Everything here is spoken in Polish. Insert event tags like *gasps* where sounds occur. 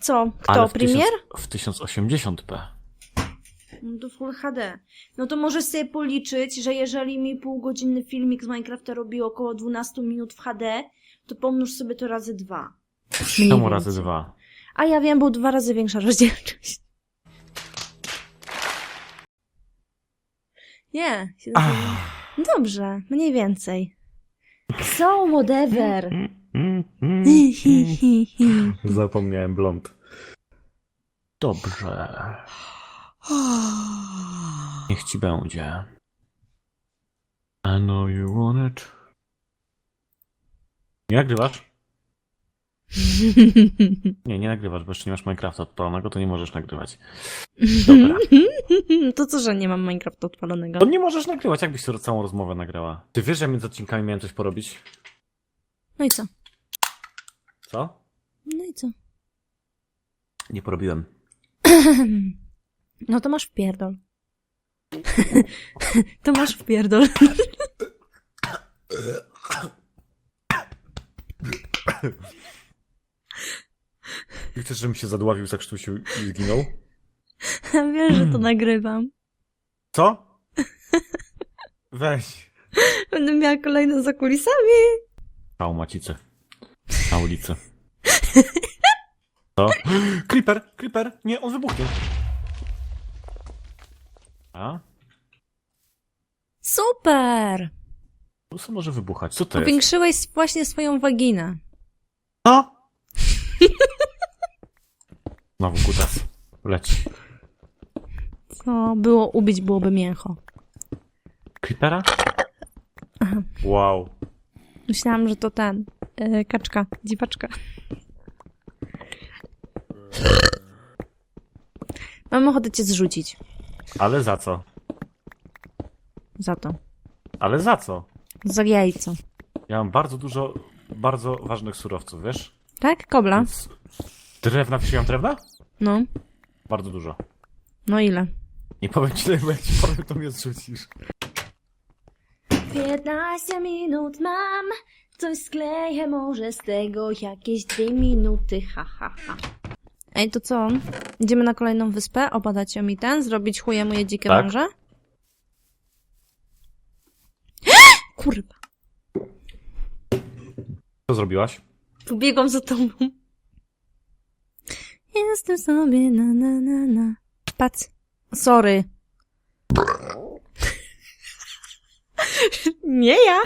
Co? Kto? Ale w Premier? 1000 w 1080p. No to Full HD. No to możesz sobie policzyć, że jeżeli mi półgodzinny filmik z Minecrafta robi około 12 minut w HD, to pomnóż sobie to razy dwa. Czemu razy dwa? A ja wiem, bo dwa razy większa *laughs* rozdzielczość. Nie. się Ach. Dobrze, mniej więcej. So, whatever. *laughs* Zapomniałem blond. Dobrze. *sighs* Niech ci będzie. I know you want it. Nie nagrywasz? *laughs* Nie, nie nagrywasz, bo jeszcze nie masz Minecrafta odpalonego, to nie możesz nagrywać. Dobra. *laughs* To co, że nie mam Minecrafta odpalonego? To nie możesz nagrywać, jakbyś całą rozmowę nagrała. Ty wiesz, że między odcinkami miałem coś porobić? No i co? Co? No i co? Nie porobiłem. *clears throat* No to masz wpierdol. *laughs* to masz wpierdol. I chcesz, żebym się zadławił, zakrztusił i zginął? *laughs* Wiesz, że to nagrywam. Co? *laughs* Weź. Będę miała kolejne za kulisami. Całą macicę. Na ulicy. Co? *laughs* Creeper! Creeper! Nie, on wybuchnie. A? Super! Tu co może wybuchać? Co to jest? Powiększyłeś właśnie swoją waginę. Co? *laughs* Znowu kutas. Leci. Co było ubić, byłoby mięcho. Creepera? Wow. Myślałam, że to ten. Yy, kaczka, dziwaczka. Mam ochotę cię zrzucić. Ale za co? Za to. Ale za co? Za jajco. Ja mam bardzo dużo, bardzo ważnych surowców, wiesz? Tak? Kobla? Więc... Drewna, wiesz, ile mam drewna? No. Bardzo dużo. No ile? Nie powiem ci, ile, *laughs* bo jak ci powiem, to mnie zrzucisz. 15 minut mam, coś skleję, może z tego jakieś dwie minuty, ha, ha, ha. Ej, to co? Idziemy na kolejną wyspę, obadać ją i ten, zrobić chuje moje dzikie Tak. węże? *gasps* Kurwa, Co zrobiłaś? pobiegłam za tobą. Jestem sobie na na na na. Pac. Sorry. Nie ja.